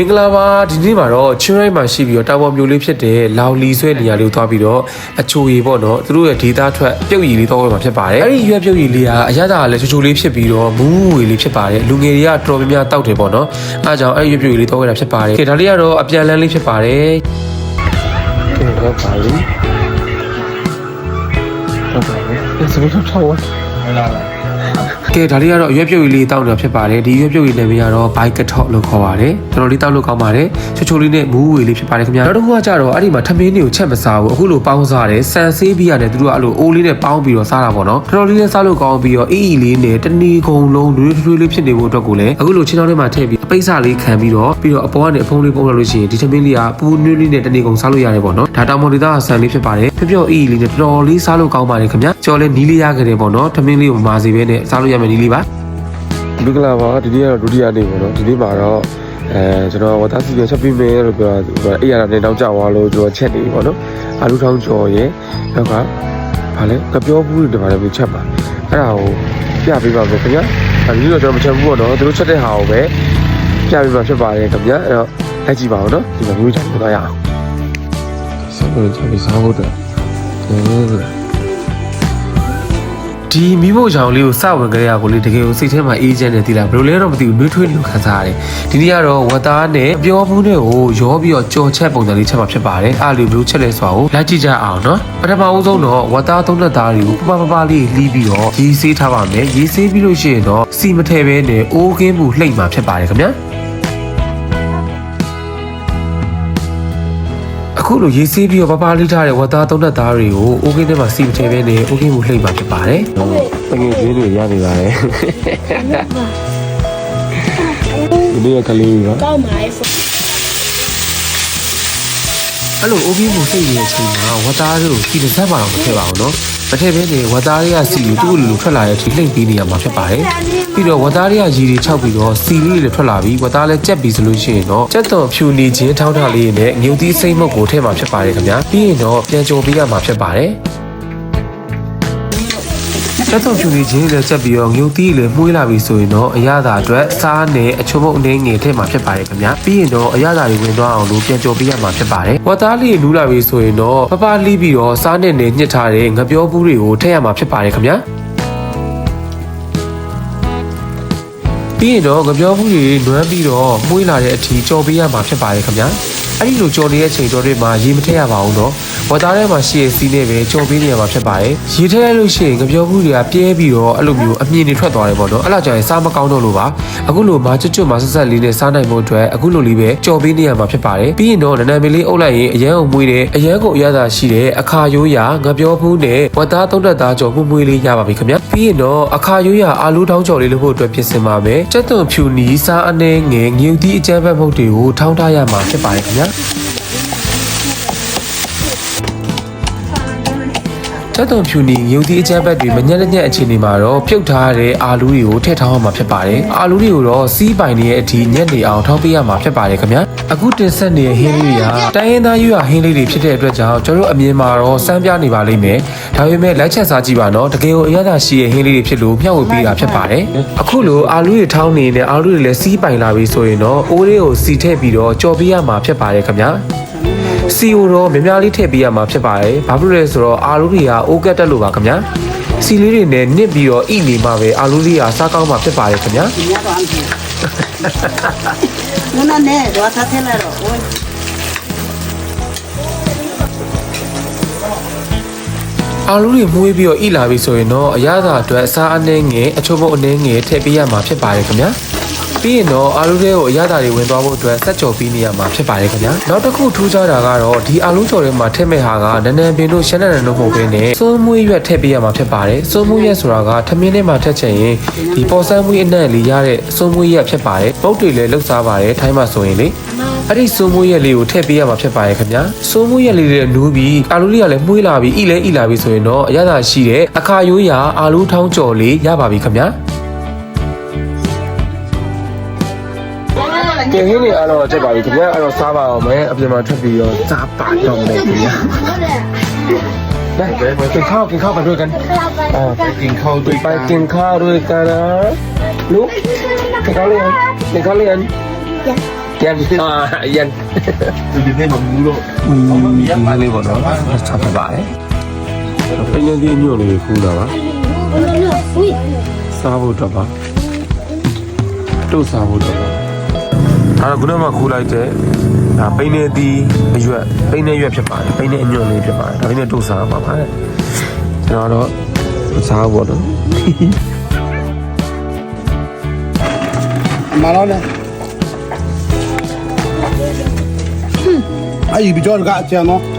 မင်္ဂလာပါဒီနေ့မှာတော့ချင်းရိုက်မှာရှိပြီးတော့တာဝန်မျိုးလေးဖြစ်တဲ့လောင်လီဆွဲနေရာလေးကိုသွားပြီးတော့အချိုရည်ပေါ့နော်သူတို့ရဲ့ဒေတာထွက်ပြုတ်ရည်လေးတော့ဝယ်မှာဖြစ်ပါတယ်အဲ့ဒီရွက်ပြုတ်ရည်လေးကအရသာကလည်းချိုချိုလေးဖြစ်ပြီးတော့မူးမူးဝေလေးဖြစ်ပါတယ်လူငယ်တွေကတော်တော်များများတောက်တယ်ပေါ့နော်အဲအကြောင်းအဲ့ဒီရွက်ပြုတ်ရည်လေးတော့ဝယ်တာဖြစ်ပါတယ်ကဲဒါလေးကတော့အပြန်လန်းလေးဖြစ်ပါတယ်ကဲတော့ပါလိဟုတ်ပါဘူးစမတော့ထောက်ဝဲလာလာ ကဲဒါလေးကတော့ရွက်ပြုတ်ရည်လေးတောက်နေတာဖြစ်ပါတယ်ဒီရွက်ပြုတ်ရည်လည်းမရတော့ဘိုက်ကထော့လို့ခေါ်ပါတယ်တော်တော်လေးတောက်လို့ကောင်းပါတယ်ချိုချိုလေးနဲ့မူးဝေလေးဖြစ်ပါတယ်ခင်ဗျာနောက်တစ်ခုကကြတော့အဲ့ဒီမှာထမင်းတွေကိုချက်မစားဘူးအခုလိုပေါင်းစားတယ်ဆန်ဆေးပြီးရတယ်သူတို့ကအဲ့လိုအိုးလေးနဲ့ပေါင်းပြီးတော့စားတာပေါ့နော်တော်တော်လေးနဲ့စားလို့ကောင်းပြီးတော့အေးအေးလေးနဲ့တဏီကုံလုံးနွေးထွေးလေးဖြစ်နေဖို့အတွက်ကိုလည်းအခုလိုချင်းချောင်းထဲမှာထည့်ပြီးအပိတ်စလေးခံပြီးတော့ပြီးတော့အပေါ်ကနေအဖုံးလေးပုံလိုက်လို့ရှိရင်ဒီထမင်းလေးကပူနွေးလေးနဲ့တဏီကုံစားလို့ရတယ်ပေါ့နော်ဒါတောင်မော်ဒေတာဆန်လေးဖြစ်ပါတယ်ဖြော့ဖြော့အေးအေးလေးနဲ့တော်တော်လေးစားလို့ကောင်းပါတယ်ခင်ဗျာကြော်လဲနီးလေးရခဲ့တယ်ပေါ့နော်ထမင်းလေးကိုမာစီပဲနဲ့စားလို့ရမယ်နီးလေးပါမင်္ဂလာပါဒီနေ့ကတော့ဒုတိယနေ့ပေါ့နော်ဒီနေ့မှာတော့အဲကျွန်တော်ဝတ်သားစီပြန်ချက်ပြီးမယ်လို့ပြောတာအေးရတာနဲ့နောက်ကျသွားလို့ကျွန်တော်ချက်နေပြီပေါ့နော်အာလူထောင်းကြော်ရဲ့နောက်ကဗာလဲကပြောဘူးတွေတပါးလည်းချက်ပါအဲ့ဒါကိုပြပေးပါမယ်ခင်ဗျာအဲဒီတော့ကျွန်တော်မချက်ဘူးပေါ့နော်သူတို့ချက်တဲ့ဟာကိုပဲပြပေးပါဖြစ်ပါတယ်ခင်ဗျာအဲ့တော့လိုက်ကြည့်ပါဦးနော်ဒီမှာဘူးထောင်းသွားရအောင်ဆက်ပြီးချက်ပြီးစားဖို့တော့ ဒီမိဖို့ချောင်လေးကိုစဝင်ကြရကိုလေတကယ်ကိုစိတ်ထဲမှာအေးချမ်းနေသီလားဘယ်လိုလဲတော့မသိဘူးနှွေးထွေးလို့ခံစားရတယ်ဒီနေ့ကတော့ဝတ်သားနဲ့အပြောဘူးနဲ့ကိုရောပြီးတော့ကြော်ချက်ပုံစံလေးချက်မှာဖြစ်ပါတယ်အားလေးဘယ်လိုချက်လဲဆိုတာကိုလိုက်ကြည့်ကြအောင်နော်ပထမဦးဆုံးတော့ဝတ်သားသုံးလက်သားတွေကိုပပပပလေးလှီးပြီးတော့ရေးဆေးထားပါမယ်ရေးဆေးပြီးလို့ရှိရင်တော့စီမထဲပဲနဲ့အိုးကင်းမှုလှိမ့်မှာဖြစ်ပါတယ်ခင်ဗျာ အခုလိုရေးဆေးပြီးတော့ပပလေးထားတဲ့ဝတ်သားသုံးလက်သားတွေကိုအိုးကင်းထဲမှာစီမထဲပဲနဲ့အိုးကင်းမှုလှိမ့်မှာဖြစ်ပါတယ်တကယ်ကြီးတွေရနေပါတယ်ဒီနေ့ကလေးကကောက်ပါလေအဲ့လိုအိုးကင်းမှုစိတ်ရတဲ့အချိန်မှာဝတ်သားတွေကိုစီတစ်စက်ပါတော့မထည့်ပါဘူးနော်မထည့်ဘဲနဲ့ဝတ်သားတွေကစီကိုသူ့လိုလိုထွက်လာတဲ့အချိန်လှိမ့်ပေးနေရမှာဖြစ်ပါတယ် ပြီးတော့ဝတ်သားတွေကရီတွေခြောက်ပြီးတော့စီလေးတွေထွက်လာပြီးဝတ်သားလည်းကြက်ပြီးဆိုလို့ရှိရင်တော့ကြက်တော်ဖြူနေခြင်းထောင်းထားလေးနဲ့ငြုပ်သီးစိမ့်မုတ်ကိုထည့်မှာဖြစ်ပါတယ်ခင်ဗျာပြီးရင်တော့ပြန်ကြုံပေးရမှာဖြစ်ပါတယ်ကျက်တော်ဖြူနေခြင်းလည်းချက်ပြီးတော့ငြုတ်သီးလည်းမှုေးလာပြီဆိုရင်တော့အရသာအတွက်စားနဲ့အချုံမုတ်အနေငယ်ထည့်မှာဖြစ်ပါတယ်ခင်ဗျာပြီးရင်တော့အရသာတွေဝင်သွားအောင်လို့ပြန်ကြော်ပေးရမှာဖြစ်ပါတယ်ဝတ်သားလေးနူးလာပြီဆိုရင်တော့ပပလှီးပြီးတော့စားနဲ့နဲ့ညှစ်ထားတဲ့ငပြောဘူးတွေကိုထည့်ရမှာဖြစ်ပါတယ်ခင်ဗျာ ပြီးရင်တော့ငပြောဘူးတွေနွမ်းပြီးတော့မှုေးလာတဲ့အထိကြော်ပေးရမှာဖြစ်ပါတယ်ခင်ဗျာ အဲ့ဒီလိုကြော်နေတဲ့အချိန်တော်တွေမှာရေမထည့်ရပါဘူးတော့ဝတ်သားထဲမှာရှိတဲ့စီးနဲ့ပဲကြော်ပေးနေရမှာဖြစ်ပါတယ်ရေထည့်လိုက်လို့ရှိရင်ငပြောဘူးတွေကပြဲပြီးတော့အဲ့လိုမျိုးအမြင်တွေထွက်သွားတယ်ပေါ့နော်အဲ့လောက်ကြာရင်စားမကောင်းတော့လို့ပါအခုလိုမာကျွတ်ကျွတ်မာဆက်ဆက်လေးနဲ့စားနိုင်ဖို့အတွက်အခုလိုလေးပဲကြော်ပေးနေရမှာဖြစ်ပါတယ်ပြီးရင်တော့နနမီလေးအုပ်လိုက်ရင်အရန်အောင်မွေးတယ်အရန်ကိုအရသာရှိတဲ့အခါရိုးရာငပြောဘူးနဲ့ဝတ်သားသုံးသက်သားကြော်မှုမွေးလေးရပါပြီခင်ဗျပြီးရင်တော့အခါရိုးရာအာလူထောင်းကြော်လေးလို့ဖို့အတွက်ပြင်ဆင်ပါမယ်စက်သွန်ဖြူနီစားအနေငယ်ငြုပ်သီးအကြမ်းဖက်မှုတွေကိုထောင်းထားရမှာဖြစ်ပါတယ်ခင်ဗျ Yeah. ချက်သွန်ဖြူနီငုံသီးအကြမ်းဘက်တွေမညက်လက်ညက်အခြေအနေမှာတော့ပြုတ်ထားတဲ့အာလူတွေကိုထည့်ထောင်းရမှာဖြစ်ပါတယ်။အာလူတွေကိုတော့စီးပိုင်နေရဲ့အထိညက်နေအောင်ထောင်းပေးရမှာဖြစ်ပါတယ်ခင်ဗျာ။အခုတင်ဆက်နေတဲ့ဟင်းလေးတွေကတိုင်းရင်းသားရွာဟင်းလေးတွေဖြစ်တဲ့အတွက်ကြောင့်ကျွန်တော်တို့အမြင်မှာတော့စမ်းပြနေပါလိမ့်မယ်။ဒါပေမဲ့လိုက်ချက်စားကြည့်ပါနော်။တကယ်ကိုအရသာရှိတဲ့ဟင်းလေးတွေဖြစ်လို့မျှဝေပေးတာဖြစ်ပါတယ်။အခုလိုအာလူတွေထောင်းနေတဲ့အာလူတွေလည်းစီးပိုင်လာပြီဆိုရင်တော့အိုးလေးကိုစီထည့်ပြီးတော့ကြော်ပေးရမှာဖြစ်ပါတယ်ခင်ဗျာ။ စီကိုတော့များများလေးထည့်ပေးရမှာဖြစ်ပါတယ်။ဘာဖြစ်လို့လဲဆိုတော့အာလူတွေကအိုးကတ်တက်လို့ပါခင်ဗျာ။စီလေးတွေနဲ့နစ်ပြီးတော့ဣနေမှာပဲအာလူလေးကစားကောင်းမှာဖြစ်ပါတယ်ခင်ဗျာညတော့အမ်ကြီးနနနဲ့တော့သားထဲလာတော့ဟို။အာလူတွေမှုေးပြီးတော့ဣလာပြီဆိုရင်တော့အရသာအတွက်အစားအနှဲငယ်အချို့ဘုတ်အနှဲငယ်ထည့်ပေးရမှာဖြစ်ပါတယ်ခင်ဗျာ။ ပြီးရင်တော့အာလူတွေကိုအရသာတွေဝင်သွားဖို့အတွက်စက်ကြော်ပြီးနေရမှာဖြစ်ပါတယ်ခင်ဗျာနောက်တစ်ခုထူးခြားတာကတော့ဒီအာလူကြော်ထဲမှာထည့်မဲ့ဟာကနနန်ပင်တို့ရှမ်းနန်နန်တို့မဟုတ်ဘဲနဲ့စိုးမွေးရွက်ထည့်ပေးရမှာဖြစ်ပါတယ်စိုးမွေးရွက်ဆိုတာကထမင်းထဲမှာထည့်ချင်ရင်ဒီပေါ်ဆန်းမွေးအနံ့လေးရတဲ့စိုးမွေးရွက်ဖြစ်ပါတယ်ပုတ်တွေလည်းလှုပ်စားပါတယ်ထိုင်းမှာဆိုရင်လေအဲ့ဒီစိုးမွေးရက်လေးကိုထည့်ပေးရမှာဖြစ်ပါတယ်ခင်ဗျာစိုးမွေးရက်လေးတွေနူးပြီးအာလူလေးကလည်းမှုေးလာပြီးဣလဲဣလာပြီးဆိုရင်တော့အရသာရှိတဲ့အခါရိုးရာအာလူထောင်းကြော်လေးရပါပြီခင်ဗျာ ကဲဟင်းနေအားတော့ချက်ပါပြီခင်ဗျာအဲ့တော့စားပါအောင်မယ်အပြင်မှာထွက်ပြီးတော့စားပါတော့မယ်ခင်ဗျာได้กินข้าวกินข้าวไปด้วยกันอ่า กินข้าวด้วย ไปกินข้าวด้วยกันนะลูกกินข้าวหรือยังกินข้าวหรือยัง ยันอ่ายัน ဒီနေ့မမူးတော့ อืมဒီလေးပေါ့နော်ဆက်ပြပါတယ်ပင်းနေဒီညို့လေးခူးတာပါ Ui, စားဖို့တော့ပါတို့စားဖို့တော့ပါ အဲ့တော့ခုနကခူးလိုက်တဲ့ဒါပိန်းနေသည်အရွက်ပိန်းနေရွက်ဖြစ်ပါတယ်ပိန်းနေအညွန့်လေးဖြစ်ပါတယ်ဒါပိန်းနေတို့စားပါပါတယ်ကျွန်တော်တော့စားဖို့တော့မလာနဲ့အဲ့ဒီကြောကအ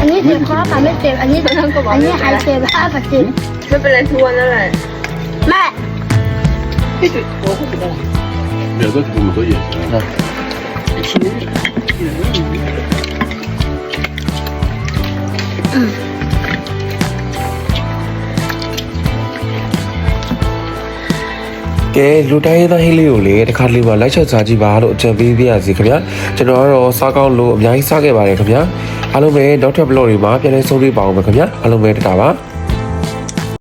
อันนี้เจ็บคอแต่ไม่เจ็บ อันนี้อันนี้หายเจ็บห้าปากเจ็บ ไม่เป็นไรทวนนั่นแหละ แม่ မြေတော့ဒီလိုတော့ရစား ကဲလူတိုင်းရေးသားဟင်းလေးကိုလေတစ်ခါတလေမှလိုက်ချက်စားကြည့်ပါလို့အကြံပေးပြရစီခင်ဗျာကျွန်တော်ကတော့စားကောင်းလို့အများကြီးစားခဲ့ပါတယ်ခင်ဗျာ အားလုံးပဲနောက်ထပ် vlog တွေမှာပြန်လည်ဆုံတွေ့ပါအောင်ပဲခင်ဗျာအားလုံးပဲတတာပါ